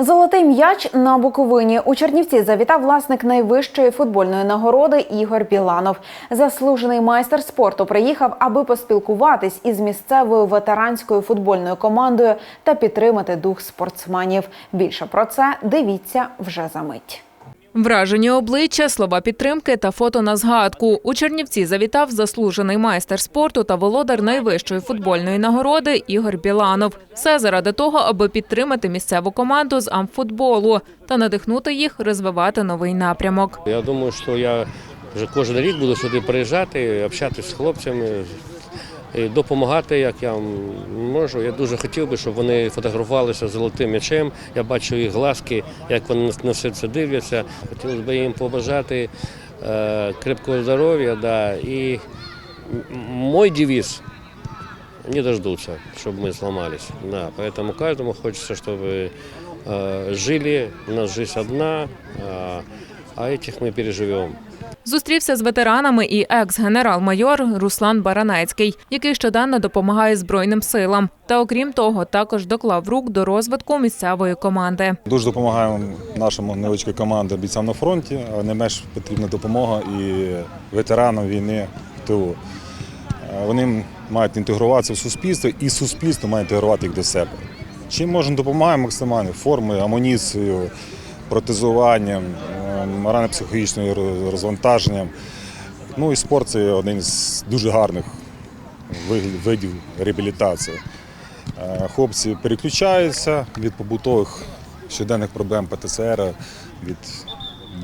Золотий м'яч на Буковині у Чернівці завітав власник найвищої футбольної нагороди Ігор Біланов. Заслужений майстер спорту приїхав, аби поспілкуватись із місцевою ветеранською футбольною командою та підтримати дух спортсменів. Більше про це дивіться вже за мить. Вражені обличчя, слова підтримки та фото на згадку. У Чернівці завітав заслужений майстер спорту та володар найвищої футбольної нагороди Ігор Біланов. Все заради того, аби підтримати місцеву команду з амфутболу та надихнути їх розвивати новий напрямок. Я думаю, що я вже кожен рік буду сюди приїжджати, общатися з хлопцями, і допомагати, як я можу. Я дуже хотів би, щоб вони фотографувалися з золотим м'ячем. Я бачу їх глазки, як вони на все це дивляться. Хотілося б їм побажати е, крепкого здоров'я. Да, і м- мой девиз не дождутся, чтобы мы сломались. Да, поэтому каждому хочется, чтобы э, жили, у нас жизнь одна, а, а этих мы переживем. Зустрівся з ветеранами і екс-генерал-майор Руслан Баранецький, який щоденно допомагає Збройним силам. Та окрім того, також доклав рук до розвитку місцевої команди. Дуже допомагаємо нашому невеличкій команді бійцям на фронті, але не менш потрібна допомога і ветеранам війни в ТУ. Вони мають інтегруватися в суспільство, і суспільство має інтегрувати їх до себе. Чим можемо допомагаємо максимально формою, амуніцією, протезуванням, морально-психологічним роз- розвантаженням. Ну і спорт це один з дуже гарних видів реабілітації. Е, Хлопці переключаються від побутових щоденних проблем ПТСР, від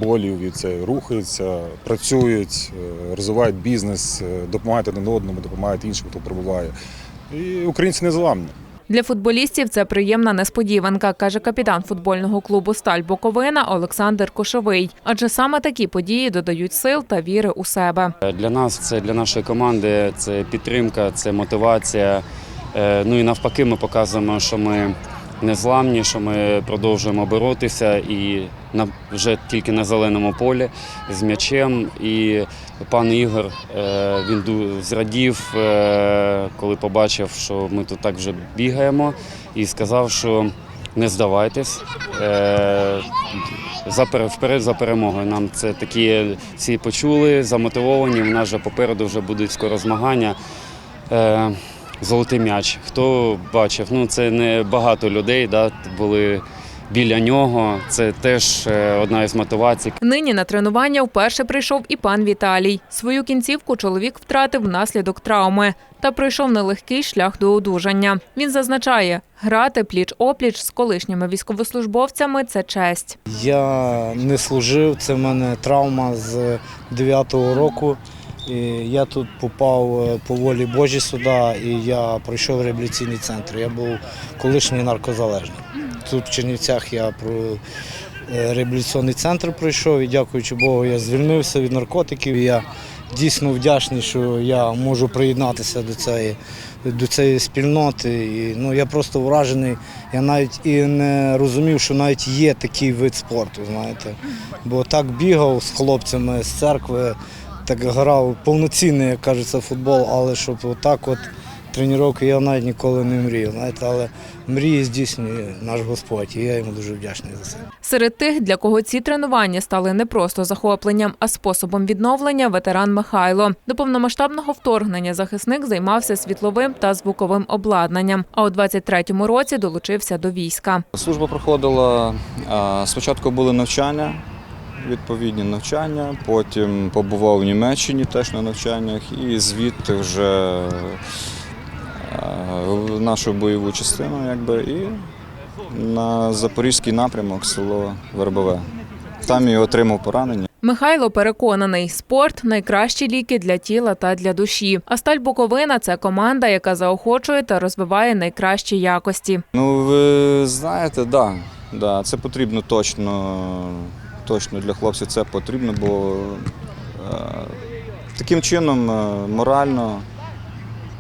болів, від це рухаються, працюють, е, розвивають бізнес, е, допомагають один одному, допомагають іншим, хто перебуває. І українці незламні. Для футболістів це приємна несподіванка, каже капітан футбольного клубу Сталь Буковина Олександр Кошовий. Адже саме такі події додають сил та віри у себе. Для нас це для нашої команди це підтримка, це мотивація. Е, Ну і навпаки, ми показуємо, що ми незламні, що ми продовжуємо боротися і на вже тільки на зеленому полі з м'ячем. І пан Ігор е, він зрадів, е, коли побачив, що ми тут так вже бігаємо, і сказав, що не здавайтесь. Е, вперед за перемогою. Нам це такі всі почули, замотивовані. У нас вже попереду вже будуть скоро змагання. Золотий м'яч. Хто бачив? Ну це не багато людей да, були біля нього. Це теж е, одна із мотивацій. Нині на тренування вперше прийшов і пан Віталій. Свою кінцівку чоловік втратив внаслідок травми та пройшов нелегкий шлях до одужання. Він зазначає, грати пліч-опліч з колишніми військовослужбовцями це честь. Я не служив, це в мене травма з 9-го року. І я тут попав е, по волі Божій сюди, і я пройшов реабілітаційний центр. Я був колишній наркозалежний. Тут в Чернівцях я про е, реабілітаційний центр пройшов і дякуючи Богу, я звільнився від наркотиків. Я дійсно вдячний, що я можу приєднатися до цієї, до цієї спільноти. І, ну, я просто вражений. Я навіть і не розумів, що навіть є такий вид спорту, знаєте. Бо так бігав з хлопцями з церкви, так грав повноцінний, як кажеться, футбол, але щоб отак от тренування я навіть ніколи не мріяв. Знаєте, але мрії здійснює наш Господь, і я йому дуже вдячний за це. Серед тих, для кого ці тренування стали не просто захопленням, а способом відновлення, ветеран Михайло. До повномасштабного вторгнення захисник займався світловим та звуковим обладнанням. А у 23-му році долучився до війська. Служба проходила спочатку були навчання, відповідні навчання, потім побував в Німеччині теж на навчаннях, і звідти вже в нашу бойову частину, якби, і на запорізький напрямок, село Вербове. Там і отримав поранення. Михайло переконаний, спорт найкращі ліки для тіла та для душі. А сталь Буковина це команда, яка заохочує та розвиває найкращі якості. Ну, ви знаєте, так, да, да, це потрібно точно, точно для хлопців це потрібно, бо е, таким чином е, морально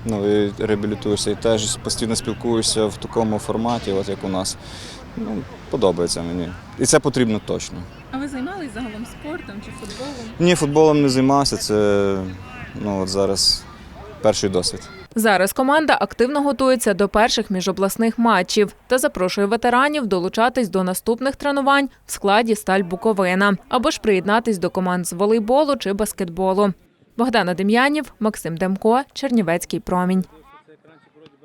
ну, і реабілітуєшся і теж постійно спілкуєшся в такому форматі, от як у нас. Ну, подобається мені. І це потрібно точно. А ви займалися загалом спортом чи футболом? Ні, футболом не займався, це ну, от зараз перший досвід. Зараз команда активно готується до перших міжобласних матчів та запрошує ветеранів долучатись до наступних тренувань в складі Сталь Буковина або ж приєднатись до команд з волейболу чи баскетболу. Богдана Дем'янів, Максим Демко, Чернівецький промінь.